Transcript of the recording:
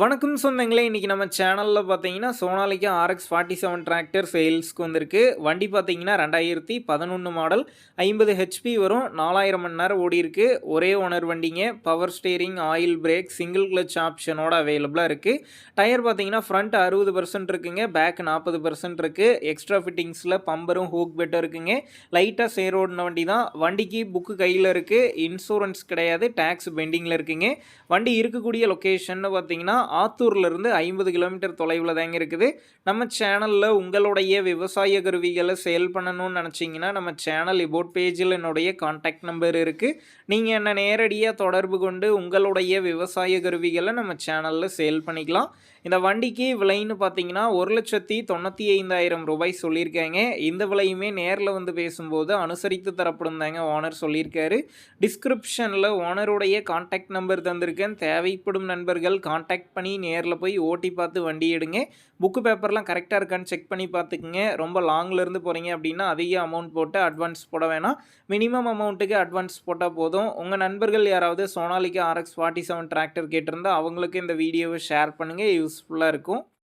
வணக்கம் சொந்தங்களே இன்றைக்கி நம்ம சேனலில் பார்த்தீங்கன்னா Sonalika RX forty seven tractor சேல்ஸ்க்கு வந்திருக்கு. வண்டி பார்த்தீங்கன்னா ரெண்டாயிரத்தி பதினொன்று மாடல் ஐம்பது ஹெச்பி வரும் நாலாயிரம் மணி நேரம் ஓடிருக்கு ஒரே ஓனர் வண்டிங்க power steering oil brake single clutch ஆப்ஷனோட அவைலபிளாக இருக்குது டயர் பார்த்தீங்கன்னா ஃப்ரண்ட் அறுபது பர்சன்ட் இருக்குங்க பேக் நாற்பது பர்சன்ட் இருக்குது எக்ஸ்ட்ரா ஃபிட்டிங்ஸில் பம்பரும் ஹூக் பெட்டும் இருக்குங்க. லைட்டாக சேரோடின வண்டி தான் வண்டிக்கு புக்கு கையில் இருக்குது இன்சூரன்ஸ் கிடையாது டேக்ஸ் பெண்டிங்கில் இருக்குங்க. வண்டி இருக்கக்கூடிய லொக்கேஷன் பார்த்தீங்கன்னா ஆத்தூர்லேருந்து ஐம்பது கிலோமீட்டர் தொலைவில் தாங்க இருக்குது. நம்ம சேனலில் உங்களுடைய விவசாய கருவிகளை சேல் பண்ணணும்னு நினச்சிங்கன்னா நம்ம சேனல் இபோட் பேஜில் என்னுடைய காண்டாக்ட் நம்பர் இருக்குது நீங்கள் என்ன நேரடியாக தொடர்பு கொண்டு உங்களுடைய விவசாய கருவிகளை நம்ம சேனலில் சேல் பண்ணிக்கலாம். இந்த வண்டிக்கு விலைன்னு பார்த்தீங்கன்னா ஒரு லட்சத்தி தொண்ணூற்றி ஐந்தாயிரம் ரூபாய் சொல்லியிருக்காங்க. இந்த விலையுமே நேரில் வந்து பேசும்போது அனுசரித்து தரப்படும் தாங்க ஓனர் சொல்லியிருக்காரு. டிஸ்கிரிப்ஷனில் ஓனருடைய காண்டாக்ட் நம்பர் தந்திருக்கேன். தேவைப்படும் நண்பர்கள் காண்டாக்ட் பண்ணி நேரில் போய் ஓட்டி பார்த்து வண்டி எடுங்க. புக்கு பேப்பர்லாம் கரெக்டாக இருக்கான்னு செக் பண்ணி பார்த்துக்குங்க. ரொம்ப லாங்லேருந்து போகிறீங்க அப்படின்னா அதிக அமௌண்ட் போட்டு அட்வான்ஸ் போட வேணாம். மினிமம் அமௌண்ட்டுக்கு அட்வான்ஸ் போட்டால் போதும். உங்கள் நண்பர்கள் யாராவது Sonalika RX forty seven tractor கேட்டிருந்தா அவங்களுக்கு இந்த வீடியோவை ஷேர் பண்ணுங்கள் யூஸ் யூஸ்ஃபுல்லாக இருக்கும்.